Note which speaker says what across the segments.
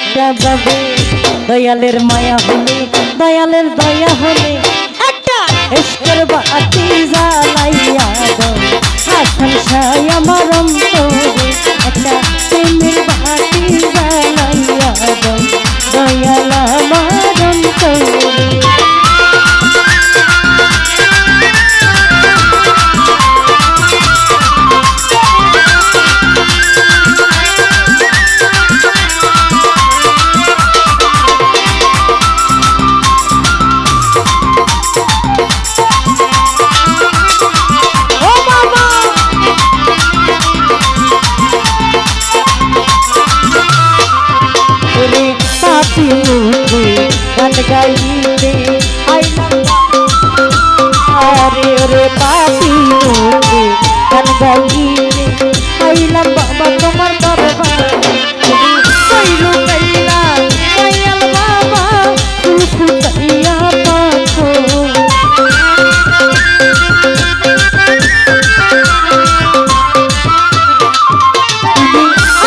Speaker 1: একটা বাবে দয়ালের মায়া হলে দয়ালের দয়া হলে একটা ইস্কের বাতি দয়াল আমার ওরে পাপি মুখে গান গাইলে আইলাম বাবা তোমার দরবারে কইলো কইলা, কইয়াল বাবা ফুল ফুটাইয়া পাখো।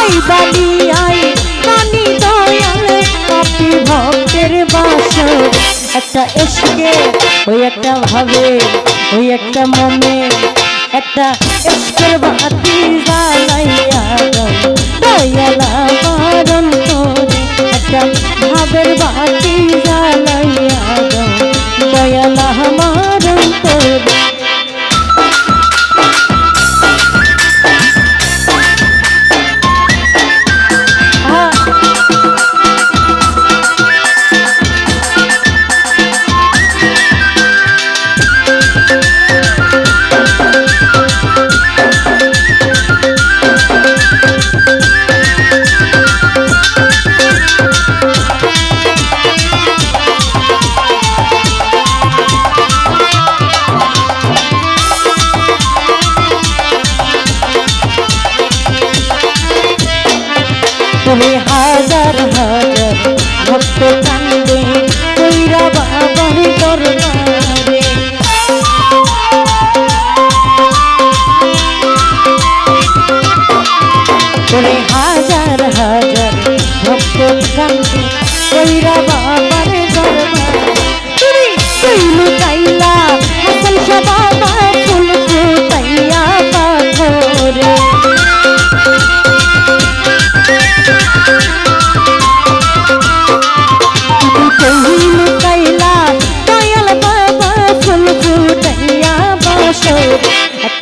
Speaker 1: আই বালি আই নানি দয়াল কাপি ভক্তের বাসর। একটা এসকে, ওই একটা ভাবে। ওই একটা মনে একটা এসকের বাতি জ্বালাইয়া দয়াল আমার অন্তরে একটা আমার অন্তরে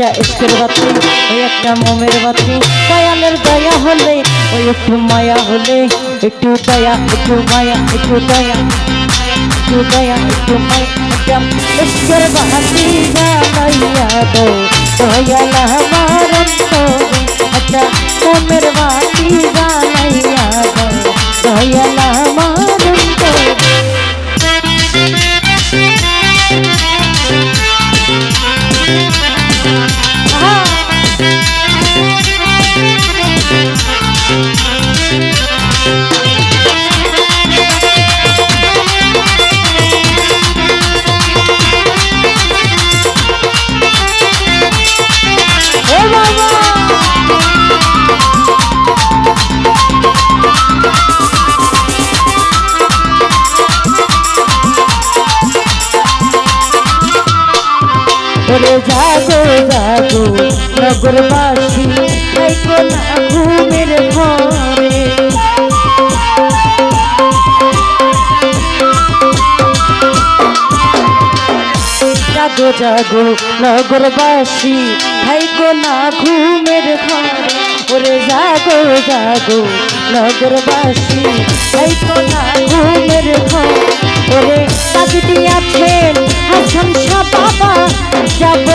Speaker 1: একটা ইস্কের বাতি ওই একটা মোমের বাতি দয়ালের দয়া হলে ওই একটু মায়া হলে একটু দয়া একটু মায়া একটু দয়া একটু দয়া একটু মায়া একটা ইস্কের বাতি জ্বালাইয়া দো দয়াল আমার অন্তরে একটা মোমের বাতি জ্বালাইয়া দো দয়াল জাগো জাগো, নগরবাসী, আইকো না ঘুমের ঘরে। জাগো জাগো, নগরবাসী, আইকো না ঘুমের ঘরে। ওরে জাগো জাগো, নগরবাসী, আইকো না ঘুমের ঘরে। ওরে তাক দিয়াছেন হাসান শাহ বাবা যাব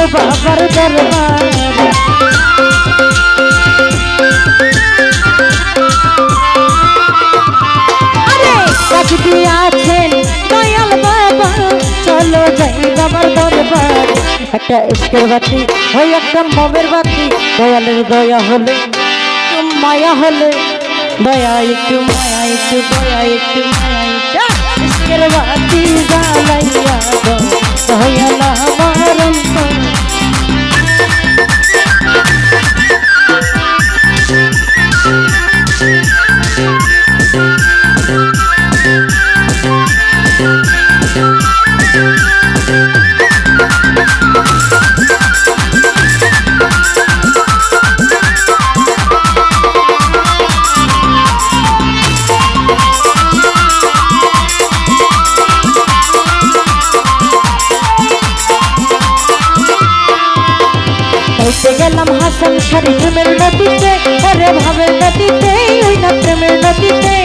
Speaker 1: কাজ বাবার দরবার। একটা ইস্কের বাতি ওই একটা মমের বাতি, দয়ালের দয়া হলে মায়া হলে, দয়া একটু মায়া, একটু দয়া, একটু মায়া আশকের বাতি জ্বালাইয়া দয়াল আমার অন্তর সংসারী প্রেমের নদীতে ওরে ভাবের নদীতে, ওই না প্রেমের নদীতে।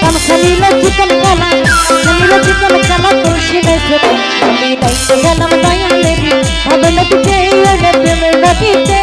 Speaker 1: কামসা নীল চিকন কালা নীল চিকন কালা তুলসী নেছে আমি নাইতে গেলাম দয়ালেরি ভাবের নদীতে ওরে প্রেমের নদীতে।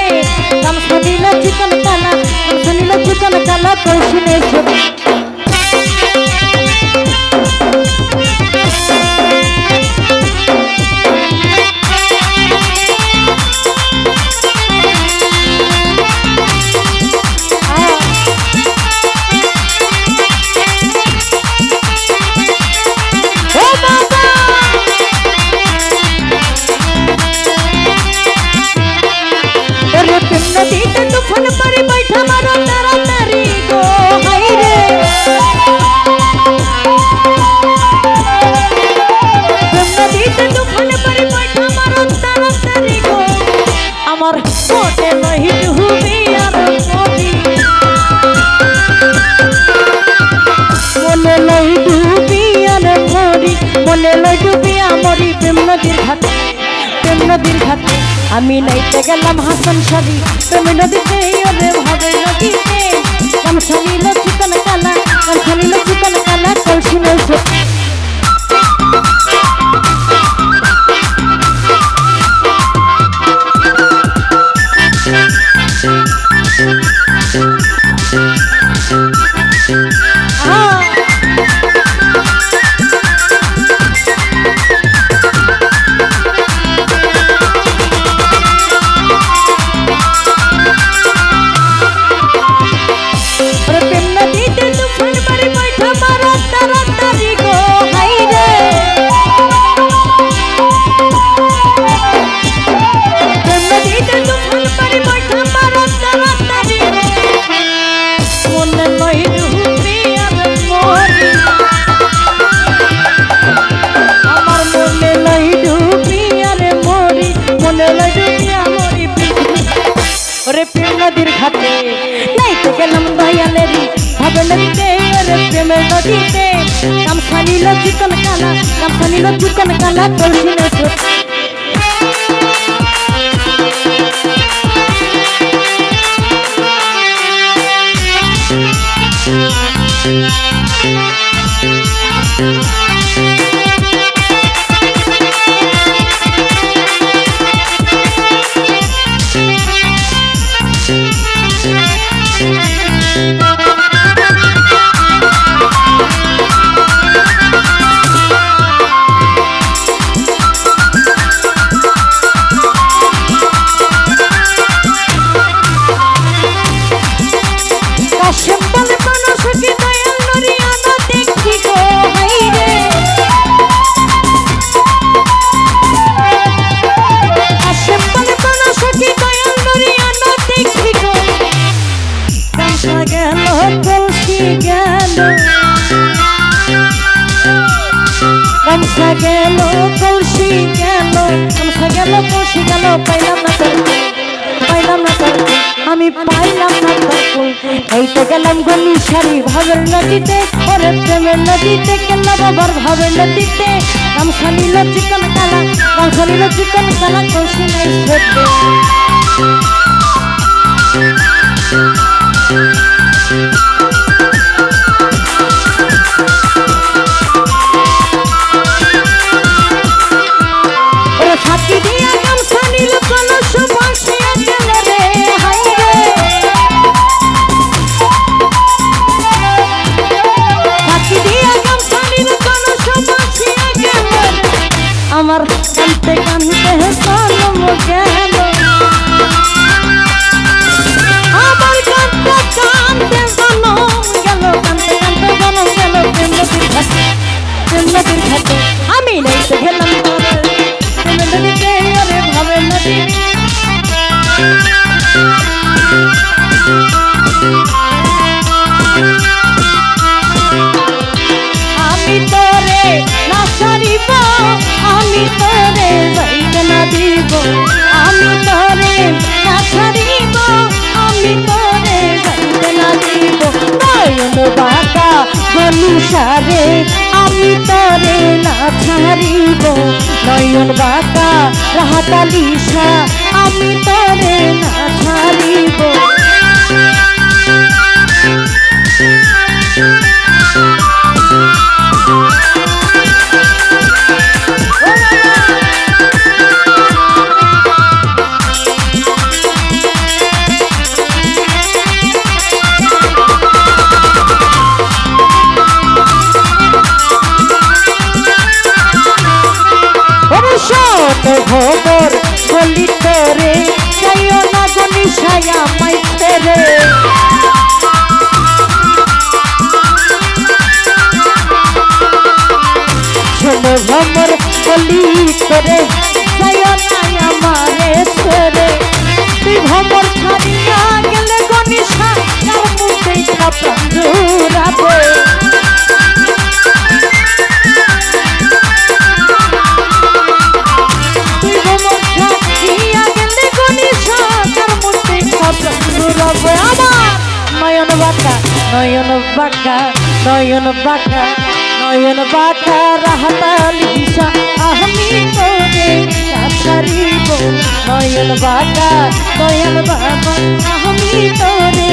Speaker 1: আমি নাইতে গেলাম হাসান সারি তুমি নদীতে ওরে ভাবে নদীতে প্রেম নদীর ঘাটে নাই তো গেলাম দয়ালেরি ভাবে নদীতে ওরে প্রেমের নদীতে গামছা নিল চিকন কালা গামছা নিল চিকন কালা কলসি নেছো কাশেম কাঁসা গেল, কৌশি গেল, আমসা গেল, কৌশি গেল, পাইলাম না তোর পাইলাম না তোর আমি পাইলাম না তোর ফুল এই তো গেলাম গলি সারি, ভাবের নদীতে, ওরে প্রেমের নদীতে, কেলা বাবার ভাবের নদীতে। আমসা নিল চিকন কালা আমসা নিল চিকন কালা, কৌশি নাই again অনুসারে আমি তরে না ছাড়িব। নয়ন বাঁকা রাহাতালিশা আমি তরে না ছাড়িব। অবসত বলি না আমারে ছেড়ে। তুই ভ্রমর ছাড়িয়া গেলে গনি ছায়ার মুখে খাপ্রাণ তুই ভ্রমর ছাড়িয়া গেলে গনি ছায়ার মুখে খাপ্রাণ আমার নয়ন বাঁকা নয়ন বাঁকা নয়ন বাঁকা নয়ন বাঁকা নয়ন বাঁকা বাবা আমি তোরে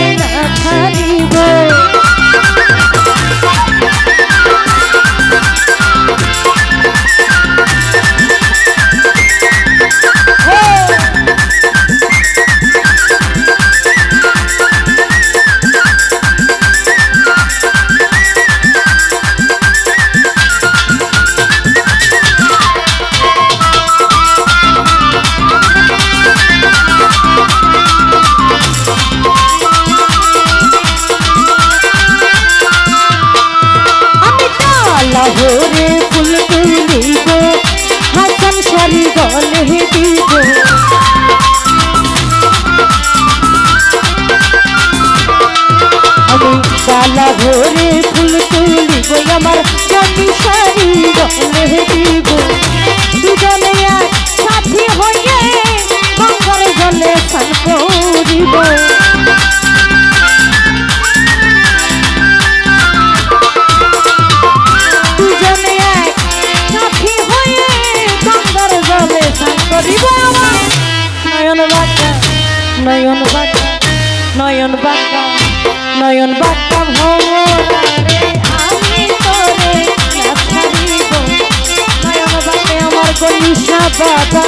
Speaker 1: বাবা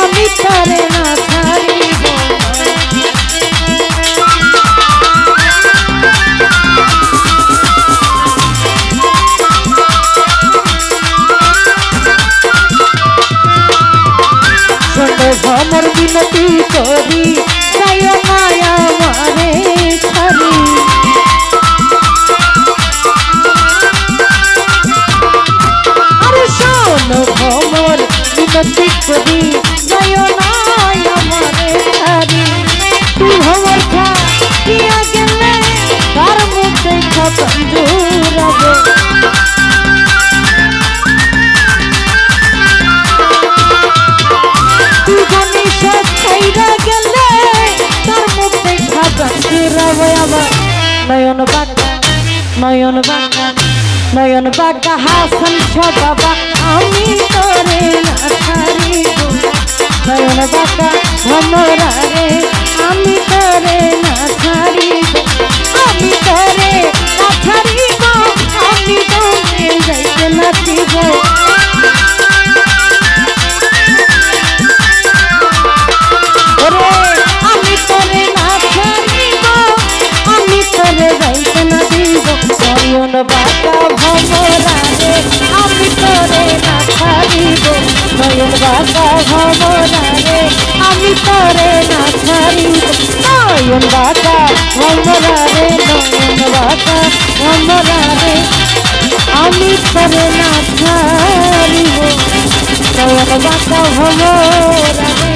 Speaker 1: আমি তোরে না ছাড়িব। ভ্রমর বিনতি করি। নয়ন বাঁকা হাসান বাবা আমি তোরে না ছাড়িব। নয়ন বাঁকা ভমরা রে, আমি তোরে আমি তোরে আমি তোরে যাইতে নাচিব ওরে নয়ন বাঁকা ভমরা রে আমি তোরে না ছাড়িব। নয়ন বাঁকা ভমরা রে আমি তোরে না ছাড়িব। নয়ন বাঁকা ভমরা রে নয়ন বাঁকা ভমরা রে আমি তোরে না ছাড়িব। নয়ন বাঁকা ভমরা রে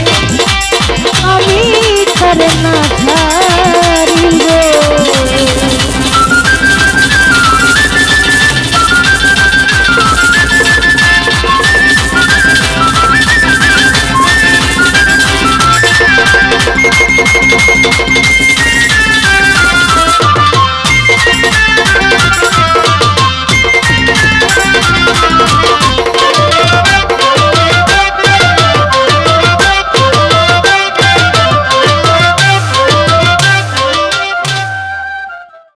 Speaker 1: আমি করে না